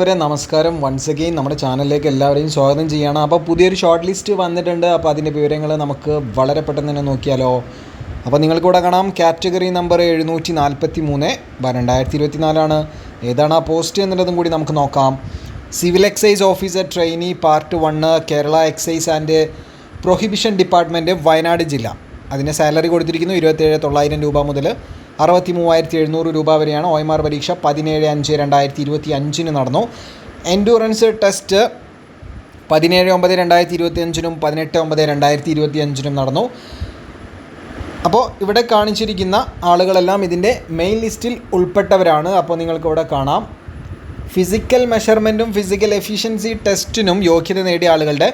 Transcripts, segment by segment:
വരെ നമസ്കാരം. Once again നമ്മുടെ ചാനലിലേക്ക് എല്ലാവരെയും സ്വാഗതം ചെയ്യണം. അപ്പോൾ പുതിയൊരു ഷോർട്ട് ലിസ്റ്റ് വന്നിട്ടുണ്ട്. അപ്പോൾ അതിന്റെ വിവരങ്ങൾ നമുക്ക് വളരെ പെട്ടെന്ന് തന്നെ നോക്കിയാലോ. അപ്പോൾ നിങ്ങൾക്കിവിടെ കാണാം. കാറ്റഗറി നമ്പർ എഴുന്നൂറ്റി നാൽപ്പത്തി മൂന്ന് രണ്ടായിരത്തി ഇരുപത്തി നാലാണ് ഏതാണ് ആ പോസ്റ്റ് എന്നുള്ളതും കൂടി നമുക്ക് നോക്കാം. Civil excise officer trainee part one Kerala excise and prohibition department Wayanad ജില്ല. അതിന് സാലറി കൊടുത്തിരിക്കുന്നു ഇരുപത്തേഴ് തൊള്ളായിരം രൂപ മുതൽ അറുപത്തി മൂവായിരത്തി എഴുന്നൂറ് രൂപ വരെയാണ് ഒ എം ആർ പരീക്ഷ പതിനേഴ് അഞ്ച് രണ്ടായിരത്തി ഇരുപത്തി അഞ്ചിന് നടന്നു. എൻഡൂറൻസ് ടെസ്റ്റ് പതിനേഴ് ഒമ്പത് രണ്ടായിരത്തി ഇരുപത്തി അഞ്ചിനും പതിനെട്ട് ഒമ്പത് രണ്ടായിരത്തി ഇരുപത്തി അഞ്ചിനും നടന്നു. അപ്പോൾ ഇവിടെ കാണിച്ചിരിക്കുന്ന ആളുകളെല്ലാം ഇതിന്റെ മെയിൻ ലിസ്റ്റിൽ ഉൾപ്പെട്ടവരാണ്. അപ്പോൾ നിങ്ങൾക്ക് ഇവിടെ കാണാം. ഫിസിക്കൽ മെഷർമെന്റും ഫിസിക്കൽ എഫിഷ്യൻസി ടെസ്റ്റിനും യോഗ്യത നേടിയ ആളുകളുടെ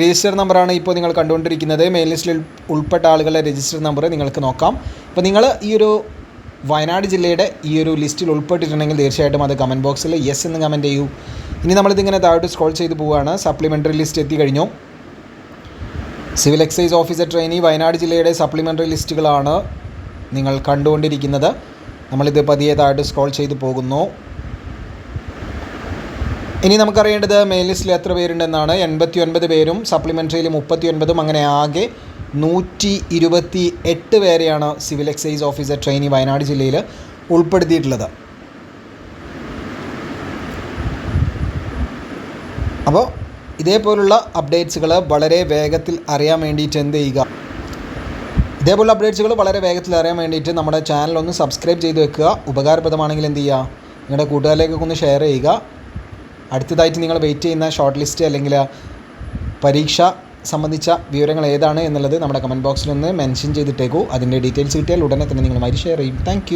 രജിസ്റ്റർ നമ്പറാണ് ഇപ്പോൾ നിങ്ങൾ കണ്ടുകൊണ്ടിരിക്കുന്നത്. മെയിൻ ലിസ്റ്റിൽ ഉൾപ്പെട്ട ആളുകളുടെ രജിസ്റ്റർ നമ്പർ നിങ്ങൾക്ക് നോക്കാം. അപ്പോൾ നിങ്ങൾ ഈ ഒരു വയനാട് ജില്ലയുടെ ഈ ഒരു ലിസ്റ്റിൽ ഉൾപ്പെട്ടിട്ടുണ്ടെങ്കിൽ തീർച്ചയായിട്ടും അത് കമന്റ് ബോക്സിൽ യെസ് എന്ന് കമന്റ് ചെയ്യൂ. ഇനി നമ്മളിതിങ്ങനെ താഴോട്ട് സ്ക്രോൾ ചെയ്ത് പോവുകയാണ് സപ്ലിമെന്ററി ലിസ്റ്റ് എത്തിക്കഴിഞ്ഞു civil excise officer trainee Wayanad ജില്ലയുടെ സപ്ലിമെന്ററി ലിസ്റ്റുകളാണ് നിങ്ങൾ കണ്ടുകൊണ്ടിരിക്കുന്നത്. നമ്മളിത് പതിയെ താഴോട്ട് സ്ക്രോൾ ചെയ്ത് പോകുന്നു. ഇനി നമുക്കറിയേണ്ടത് മെയിൻ ലിസ്റ്റിൽ എത്ര പേരുണ്ടെന്നാണ്. എൺപത്തി ഒൻപത് പേരും സപ്ലിമെന്ററിയിൽ മുപ്പത്തി ഒൻപതും അങ്ങനെ ആകെ നൂറ്റി ഇരുപത്തി എട്ട് പേരെയാണ് civil excise officer trainee Wayanad ജില്ലയിൽ ഉൾപ്പെടുത്തിയിട്ടുള്ളത്. അപ്പോൾ ഇതേപോലുള്ള അപ്ഡേറ്റ്സുകൾ വളരെ വേഗത്തിൽ അറിയാൻ വേണ്ടിയിട്ട് എന്ത് ചെയ്യുക? ഇതേപോലുള്ള അപ്ഡേറ്റ്സുകൾ വളരെ വേഗത്തിൽ അറിയാൻ വേണ്ടിയിട്ട് നമ്മുടെ ചാനൽ ഒന്ന് സബ്സ്ക്രൈബ് ചെയ്ത് വെക്കുക. ഉപകാരപ്രദമാണെങ്കിൽ എന്ത് ചെയ്യുക? നിങ്ങളുടെ കൂട്ടുകാരിലേക്കൊക്കെ ഒന്ന് ഷെയർ ചെയ്യുക. അടുത്തതായിട്ട് നിങ്ങൾ വെയിറ്റ് ചെയ്യുന്ന ഷോർട്ട് ലിസ്റ്റ് അല്ലെങ്കിൽ പരീക്ഷ സംബന്ധിച്ച വിവരങ്ങൾ ഏതാണ് എന്നുള്ളത് നമ്മുടെ കമന്റ് ബോക്സിൽ ഒന്ന് മെൻഷൻ ചെയ്തിട്ടേക്കൂ. അതിന്റെ ഡീറ്റെയിൽസ് കിട്ടിയാൽ ഉടനെ തന്നെ നിങ്ങളുമായി ഷെയർ ചെയ്യും. താങ്ക്